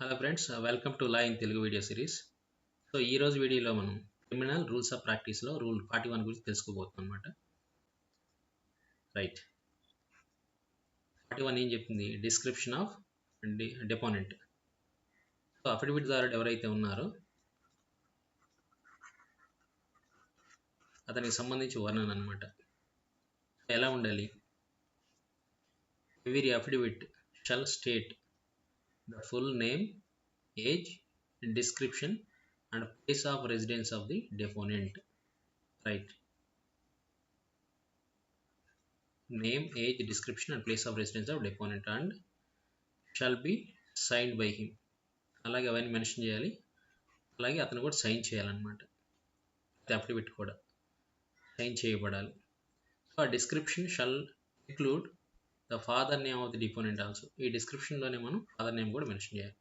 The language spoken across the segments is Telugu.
Hello friends welcome to law in Telugu video series so ఈ రోజు వీడియోలో మనం క్రిమినల్ రూల్స్ ఆఫ్ ప్రాక్టీస్లో రూల్ ఫార్టీ వన్ గురించి తెలుసుకోబోతున్నాం అనమాట రైట్ ఫార్టీ వన్ ఏం చెప్తుంది? Description of deponent so affidavit దారుడు ఎవరైతే ఉన్నారో అతనికి సంబంధించి వర్ణన అనమాట ఎలా ఉండాలి? Every affidavit shall state the full name, age, description, and place of residence of the deponent. Right. Name, age, description, and place of residence of deponent and shall be signed by him. అలాగే అవన్నీ మెన్షన్ చేయాలి అలాగే అతను కూడా సైన్ చేయాలన్నమాట అఫిడవిట్ కూడా సైన్ చేయబడాలి సో ఆ description shall include the father name of the deponent also ఈ డిస్క్రిప్షన్లోనే మనం ఫాదర్ నేమ్ కూడా మెన్షన్ చేయాలి.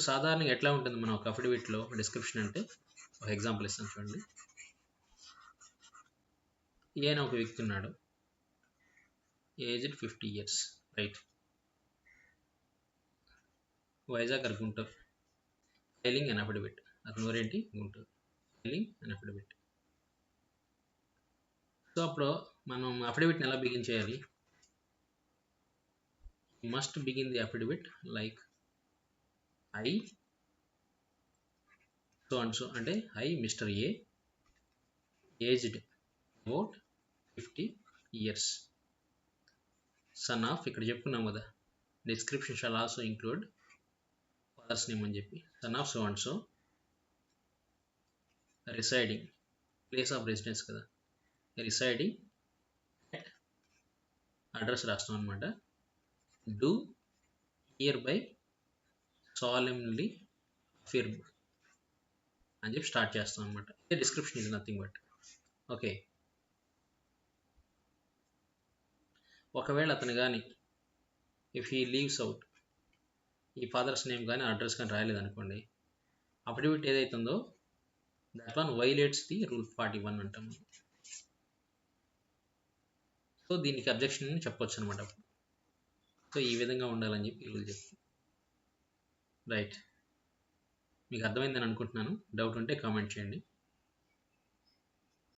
సాధారణంగా ఎట్లా ఉంటుంది మనం ఒక అఫిడవిట్లో డిస్క్రిప్షన్ అంటే? ఒక ఎగ్జాంపుల్ ఇస్తాను చూడండి. ఈయన ఒక వ్యక్తి ఉన్నాడు. Aged fifty years right Vizag or Guntur. Filing అని అఫిడవిట్ అతను ఊరేంటి గుంటూరు. ఫైలింగ్ అని అఫిడవిట్ సో అప్పుడు మనం అఫిడవిట్ని ఎలా బిగిన్ చేయాలి? Must begin the affidavit like I so and so అంటే I mister A aged about fifty years son of ఇక్కడ చెప్పుకున్నాం కదా. Description shall also include father's name అని చెప్పి. Son of so and so residing place of residence కదా. రిసైడింగ్ అడ్రస్ రాస్తాం అనమాట do hereby solemnly affirm అని చెప్పి స్టార్ట్ చేస్తాం అనమాట ఇదే description is nothing but okay ఒకవేళ అతను కానీ ఇఫ్ హీ లీవ్స్ అవుట్ ఈ ఫాదర్స్ నేమ్ కానీ అడ్రస్ కానీ రాయలేదు అనుకోండి అఫిడవిట్ ఏదైతుందో that one violates the rule forty one అంటాం. సో దీనికి అబ్జెక్షన్ అని చెప్పొచ్చు అనమాట సో ఈ విధంగా ఉండాలని చెప్పి రూల్ చెప్తాను రైట్ మీకు అర్థమైందని అనుకుంటున్నాను. డౌట్ ఉంటే కామెంట్ చేయండి.